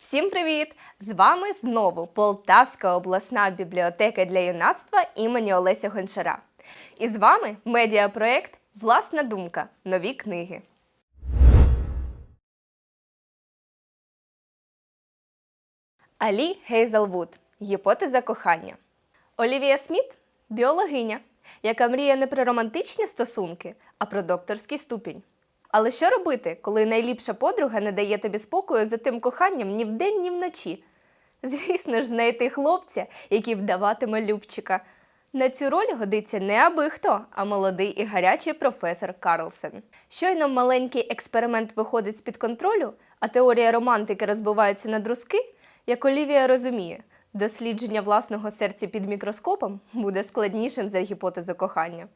Всім привіт! З вами знову Полтавська обласна бібліотека для юнацтва імені Олеся Гончара. І з вами медіапроект Власна думка. Нові книги. Алі Гейзелвуд. Гіпотеза кохання. Олівія Сміт біологиня, яка мріє не про романтичні стосунки, а про докторський ступінь. Але що робити, коли найліпша подруга не дає тобі спокою за тим коханням ні вдень, ні вночі? Звісно ж, знайти хлопця, який вдаватиме Любчика. На цю роль годиться не аби хто, а молодий і гарячий професор Карлсон. Щойно маленький експеримент виходить з-під контролю, а теорія романтики розбивається на друзки, як Олівія розуміє, дослідження власного серця під мікроскопом буде складнішим за гіпотезу кохання.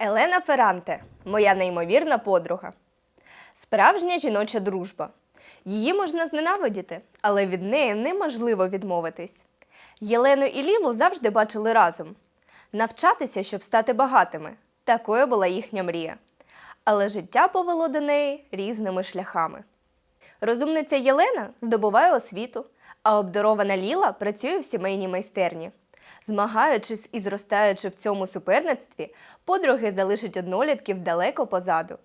Елена Ферранте моя неймовірна подруга. Справжня жіноча дружба. Її можна зненавидіти, але від неї неможливо відмовитись. Єлену і Лілу завжди бачили разом. Навчатися, щоб стати багатими. Такою була їхня мрія. Але життя повело до неї різними шляхами. Розумниця Єлена здобуває освіту, а обдарована Ліла працює в сімейній майстерні. Змагаючись і зростаючи в цьому суперництві, подруги залишать однолітків далеко позаду.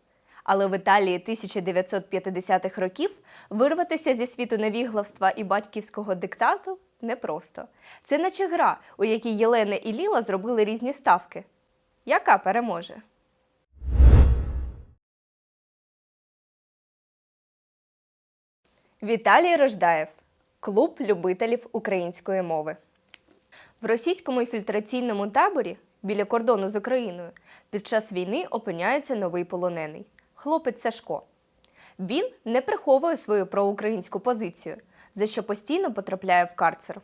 Але в Італії 1950-х років вирватися зі світу невігластва і батьківського диктату непросто. Це наче гра, у якій Єлена і Ліла зробили різні ставки. Яка переможе? Віталій Рождаєв, клуб любителів української мови. В російському фільтраційному таборі біля кордону з Україною під час війни опиняється новий полонений хлопець Сашко. Він не приховує свою проукраїнську позицію, за що постійно потрапляє в карцер.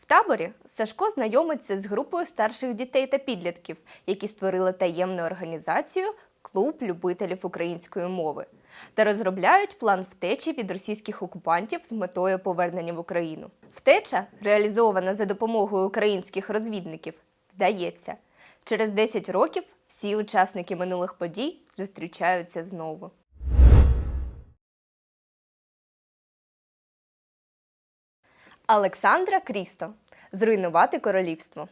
В таборі Сашко знайомиться з групою старших дітей та підлітків, які створили таємну організацію Клуб любителів української мови та розробляють план втечі від російських окупантів з метою повернення в Україну. Втеча, реалізована за допомогою українських розвідників, вдається. Через 10 років всі учасники минулих подій зустрічаються знову. Олександра Крісто Зруйнувати королівство.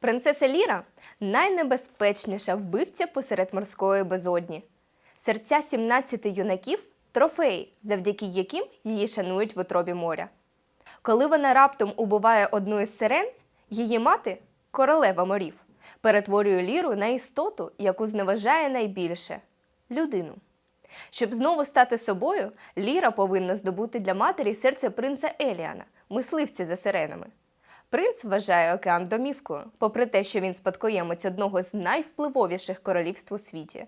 Принцеса Ліра найнебезпечніша вбивця посеред морської безодні. Серця 17 юнаків трофеї, завдяки яким її шанують в утробі моря. Коли вона раптом убиває одну із сирен, її мати королева морів, перетворює ліру на істоту, яку зневажає найбільше людину. Щоб знову стати собою, Ліра повинна здобути для матері серце принца Еліана, мисливця за сиренами. Принц вважає океан домівкою, попри те, що він спадкоємець одного з найвпливовіших королівств у світі.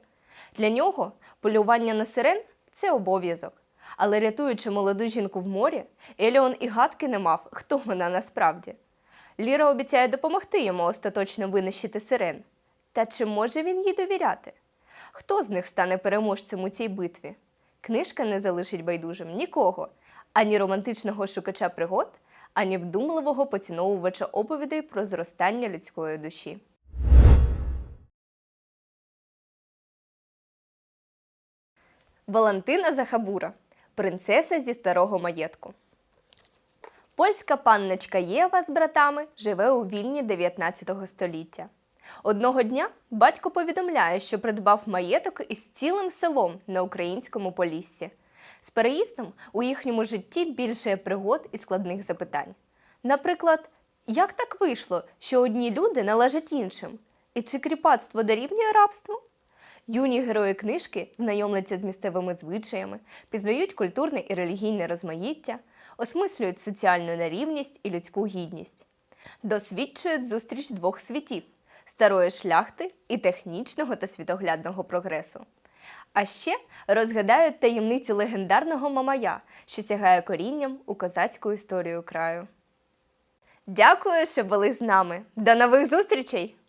Для нього полювання на сирен це обов'язок. Але рятуючи молоду жінку в морі, Еліон і гадки не мав, хто вона насправді. Ліра обіцяє допомогти йому остаточно винищити сирен. Та чи може він їй довіряти? Хто з них стане переможцем у цій битві? Книжка не залишить байдужим нікого, ані романтичного шукача пригод, ані вдумливого поціновувача оповідей про зростання людської душі. Валентина Захабура, принцеса зі старого маєтку. Польська панночка Єва з братами живе у вільні 19 століття. Одного дня батько повідомляє, що придбав маєток із цілим селом на українському поліссі. З переїздом у їхньому житті більше пригод і складних запитань. Наприклад, як так вийшло, що одні люди належать іншим? І чи кріпацтво дорівнює рабству? Юні герої книжки знайомляться з місцевими звичаями, пізнають культурне і релігійне розмаїття, осмислюють соціальну нерівність і людську гідність, досвідчують зустріч двох світів старої шляхти і технічного та світоглядного прогресу. А ще розгадають таємниці легендарного Мамая, що сягає корінням у козацьку історію краю. Дякую, що були з нами. До нових зустрічей!